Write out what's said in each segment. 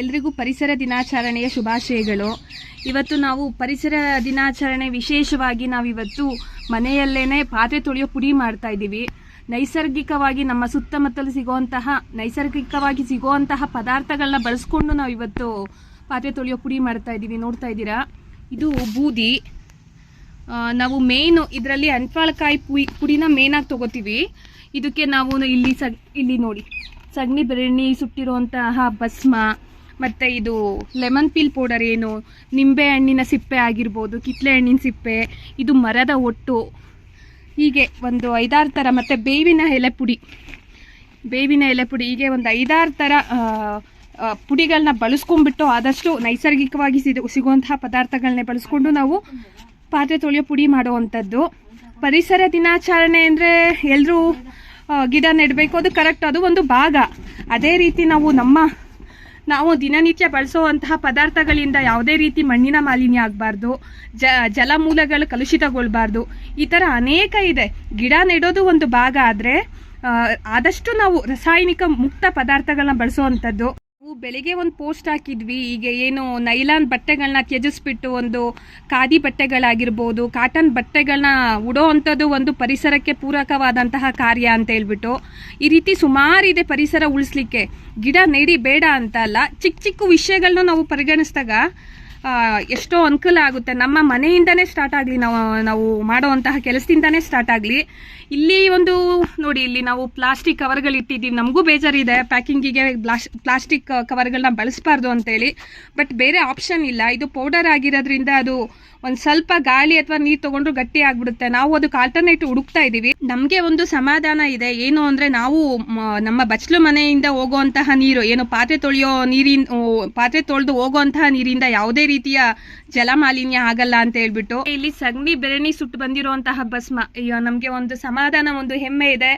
ಎಲ್ರಿಗೂ ಪರಿಸರ ದಿನಾಚರಣೆಯ ಶುಭಾಶಯಗಳು. ಇವತ್ತು ನಾವು ಪರಿಸರ ದಿನಾಚರಣೆ ವಿಶೇಷವಾಗಿ ನಾವಿವತ್ತು ಮನೆಯಲ್ಲೇನೆ ಪಾತ್ರೆ ತೊಳೆಯೋ ಪುಡಿ ಮಾಡ್ತಾ ಇದ್ದೀವಿ. ನೈಸರ್ಗಿಕವಾಗಿ ನಮ್ಮ ಸುತ್ತಮುತ್ತಲು ಸಿಗುವಂತಹ, ನೈಸರ್ಗಿಕವಾಗಿ ಸಿಗುವಂತಹ ಪದಾರ್ಥಗಳನ್ನ ಬಳಸ್ಕೊಂಡು ನಾವು ಇವತ್ತು ಪಾತ್ರೆ ತೊಳೆಯೋ ಪುಡಿ ಮಾಡ್ತಾ ಇದ್ದೀವಿ. ನೋಡ್ತಾ ಇದ್ದೀರಾ? ಇದು ಬೂದಿ. ನಾವು ಮೇಯ್ನು ಇದರಲ್ಲಿ ಅಂಟ್ವಾಳಕಾಯಿ ಪುಡಿ, ಪುಡಿನ ಮೇನಾಗಿ ತಗೋತೀವಿ. ಇದಕ್ಕೆ ನಾವು ಇಲ್ಲಿ ಸಗ್, ಇಲ್ಲಿ ನೋಡಿ, ಸಗಣಿ ಬೆರಣಿ ಸುಟ್ಟಿರುವಂತಹ ಭಸ್ಮ ಮತ್ತು ಇದು ಲೆಮನ್ ಪೀಲ್ ಪೌಡರ್ ಏನು, ನಿಂಬೆ ಹಣ್ಣಿನ ಸಿಪ್ಪೆ ಆಗಿರ್ಬೋದು, ಕಿತ್ಲೆ ಹಣ್ಣಿನ ಸಿಪ್ಪೆ, ಇದು ಮರದ ಒಟ್ಟು. ಹೀಗೆ ಒಂದು ಐದಾರು ಥರ ಮತ್ತು ಬೇವಿನ ಎಲೆ ಪುಡಿ. ಬೇವಿನ ಎಲೆ ಪುಡಿ, ಹೀಗೆ ಒಂದು ಐದಾರು ಥರ ಪುಡಿಗಳನ್ನ ಬಳಸ್ಕೊಂಡ್ಬಿಟ್ಟು ಆದಷ್ಟು ನೈಸರ್ಗಿಕವಾಗಿ ಸಿಗುವಂತಹ ಪದಾರ್ಥಗಳನ್ನೇ ಬಳಸ್ಕೊಂಡು ನಾವು ಪಾತ್ರೆ ತೊಳೆಯೋ ಪುಡಿ ಮಾಡುವಂಥದ್ದು. ಪರಿಸರ ದಿನಾಚರಣೆ ಅಂದರೆ ಎಲ್ಲರೂ ಗಿಡ ನೆಡಬೇಕು, ಅದು ಕರೆಕ್ಟ್ ಅದು ಒಂದು ಭಾಗ. ಅದೇ ರೀತಿ ನಾವು ನಮ್ಮ ನಾವು ದಿನನಿತ್ಯ ಬಳಸುವಂತಹ ಪದಾರ್ಥಗಳಿಂದ ಯಾವುದೇ ರೀತಿ ಮಣ್ಣಿನ ಮಾಲಿನ್ಯ ಆಗಬಾರ್ದು, ಜ, ಜಲಮೂಲಗಳು ಕಲುಷಿತಗೊಳ್ಬಾರ್ದು, ಈ ಥರ ಅನೇಕ ಇದೆ. ಗಿಡ ನೆಡೋದು ಒಂದು ಭಾಗ ಆದರೆ ಆದಷ್ಟು ನಾವು ರಾಸಾಯನಿಕ ಮುಕ್ತ ಪದಾರ್ಥಗಳನ್ನ ಬಳಸುವಂಥದ್ದು. ಬೆಳಿಗ್ಗೆ ಒಂದು ಪೋಸ್ಟ್ ಹಾಕಿದ್ವಿ. ಈಗ ಏನು ನೈಲಾನ್ ಬಟ್ಟೆಗಳನ್ನ ತ್ಯಜಿಸ್ಬಿಟ್ಟು ಒಂದು ಖಾದಿ ಬಟ್ಟೆಗಳಾಗಿರ್ಬೋದು, ಕಾಟನ್ ಬಟ್ಟೆಗಳನ್ನ ಉಡೋ ಅಂಥದ್ದು ಒಂದು ಪರಿಸರಕ್ಕೆ ಪೂರಕವಾದಂತಹ ಕಾರ್ಯ ಅಂತ ಹೇಳ್ಬಿಟ್ಟು ಈ ರೀತಿ ಸುಮಾರಿದೆ ಪರಿಸರ ಉಳಿಸ್ಲಿಕ್ಕೆ. ಗಿಡ ನೆಡಿ ಬೇಡ ಅಂತ ಅಲ್ಲ ಚಿಕ್ಕ ಚಿಕ್ಕ ವಿಷಯಗಳನ್ನ ನಾವು ಪರಿಗಣಿಸಿದಾಗ ಎಷ್ಟೋ ಅನುಕೂಲ ಆಗುತ್ತೆ. ನಮ್ಮ ಮನೆಯಿಂದನೇ ಸ್ಟಾರ್ಟ್ ಆಗಲಿ, ನಾವು ನಾವು ಮಾಡುವಂತಹ ಕೆಲಸದಿಂದನೇ ಸ್ಟಾರ್ಟ್ ಆಗಲಿ. ಇಲ್ಲಿ ಒಂದು, ನೋಡಿ, ಇಲ್ಲಿ ನಾವು ಪ್ಲಾಸ್ಟಿಕ್ ಕವರ್ಗಳು ಇಟ್ಟಿದ್ದೀವಿ. ನಮಗೂ ಬೇಜಾರಿದೆ. ಪ್ಯಾಕಿಂಗಿಗೆ ಪ್ಲಾಸ್ ಪ್ಲಾಸ್ಟಿಕ್ ಕವರ್ಗಳನ್ನ ಬಳಸಬಾರ್ದು ಅಂತೇಳಿ. ಬಟ್ ಬೇರೆ ಆಪ್ಷನ್ ಇಲ್ಲ. ಇದು ಪೌಡರ್ ಆಗಿರೋದ್ರಿಂದ ಅದು ಒಂದು ಸ್ವಲ್ಪ ಗಾಳಿ ಅಥವಾ ನೀರು ತೊಗೊಂಡ್ರು ಗಟ್ಟಿ ಆಗ್ಬಿಡುತ್ತೆ. ನಾವು ಅದಕ್ಕೆ ಆಲ್ಟರ್ನೇಟಿವ್ ಹುಡುಕ್ತಾ ಇದ್ದೀವಿ. ನಮಗೆ ಒಂದು ಸಮಾಧಾನ ಇದೆ. ಏನು ಅಂದರೆ ನಾವು ನಮ್ಮ ಬಚ್ಚಲು ಮನೆಯಿಂದ ಹೋಗುವಂತಹ ನೀರು, ಏನು ಪಾತ್ರೆ ತೊಳೆಯೋ ನೀರಿನ, ಪಾತ್ರೆ ತೊಳೆದು ಹೋಗುವಂತಹ ನೀರಿಂದ ಯಾವುದೇ ರೀತಿಯ ಜಲಮಾಲಿನ್ಯ ಆಗಲ್ಲ ಅಂತ ಹೇಳ್ಬಿಟ್ಟು ಇಲ್ಲಿ ಸಗಣಿ ಬೆರಣಿ ಸುಟ್ಟು ಬಂದಿರುವಂತಹ ಭಸ್ಮ. ಅಯ್ಯೋ, ನಮಗೆ ಒಂದು ಸಮಾಧಾನ, ಒಂದು ಹೆಮ್ಮೆ ಇದೆ.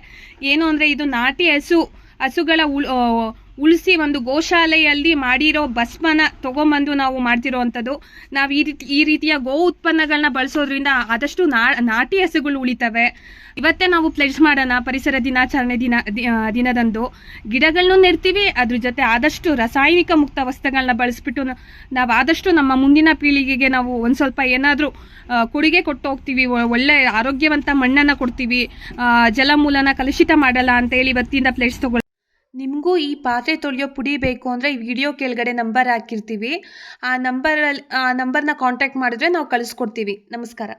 ಏನು ಅಂದರೆ ಇದು ನಾಟಿ ಹಸು, ಹಸುಗಳ ಉಳ್ ಉಳಿಸಿ ಒಂದು ಗೋಶಾಲೆಯಲ್ಲಿ ಮಾಡಿರೋ ಭಸ್ಮನ ತಗೊಂಬಂದು ನಾವು ಮಾಡ್ತಿರೋವಂಥದ್ದು ನಾವು ಈ ರೀತಿ, ಈ ರೀತಿಯ ಗೋ ಉತ್ಪನ್ನಗಳನ್ನ ಬಳಸೋದ್ರಿಂದ ಆದಷ್ಟು ನಾಟಿ ಹಸುಗಳು ಉಳಿತವೆ. ಇವತ್ತೇ ನಾವು ಪ್ಲೆಜ್ ಮಾಡೋಣ, ಪರಿಸರ ದಿನಾಚರಣೆ ದಿನ ದಿನದಂದು. ಗಿಡಗಳನ್ನು ನೆಡ್ತೀವಿ, ಅದ್ರ ಜೊತೆ ಆದಷ್ಟು ರಾಸಾಯನಿಕ ಮುಕ್ತ ವಸ್ತುಗಳನ್ನ ಬಳಸ್ಬಿಟ್ಟು ನಾವು ಆದಷ್ಟು ನಮ್ಮ ಮುಂದಿನ ಪೀಳಿಗೆಗೆ ನಾವು ಒಂದು ಸ್ವಲ್ಪ ಏನಾದರೂ ಕೊಡುಗೆ ಕೊಟ್ಟು ಹೋಗ್ತೀವಿ. ಒಳ್ಳೆ ಆರೋಗ್ಯವಂತ ಮಣ್ಣನ್ನು ಕೊಡ್ತೀವಿ. ಜಲಮೂಲನ ಕಲುಷಿತ ಮಾಡಲ್ಲ ಅಂತೇಳಿ ಇವತ್ತಿಂದ ಪ್ಲೇಸ್ ತಗೊಳ್ಳಿ. ನಿಮಗೂ ಈ ಪಾತ್ರೆ ತೊಳೆಯೋ ಪುಡಿ ಬೇಕು ಅಂದರೆ ಈ ವಿಡಿಯೋ ಕೆಳಗಡೆ ನಂಬರ್ ಹಾಕಿರ್ತೀವಿ. ಆ ನಂಬರಲ್ಲಿ, ಆ ನಂಬರ್ನ ಕಾಂಟ್ಯಾಕ್ಟ್ ಮಾಡಿದ್ರೆ ನಾವು ಕಳಿಸ್ಕೊಡ್ತೀವಿ. ನಮಸ್ಕಾರ.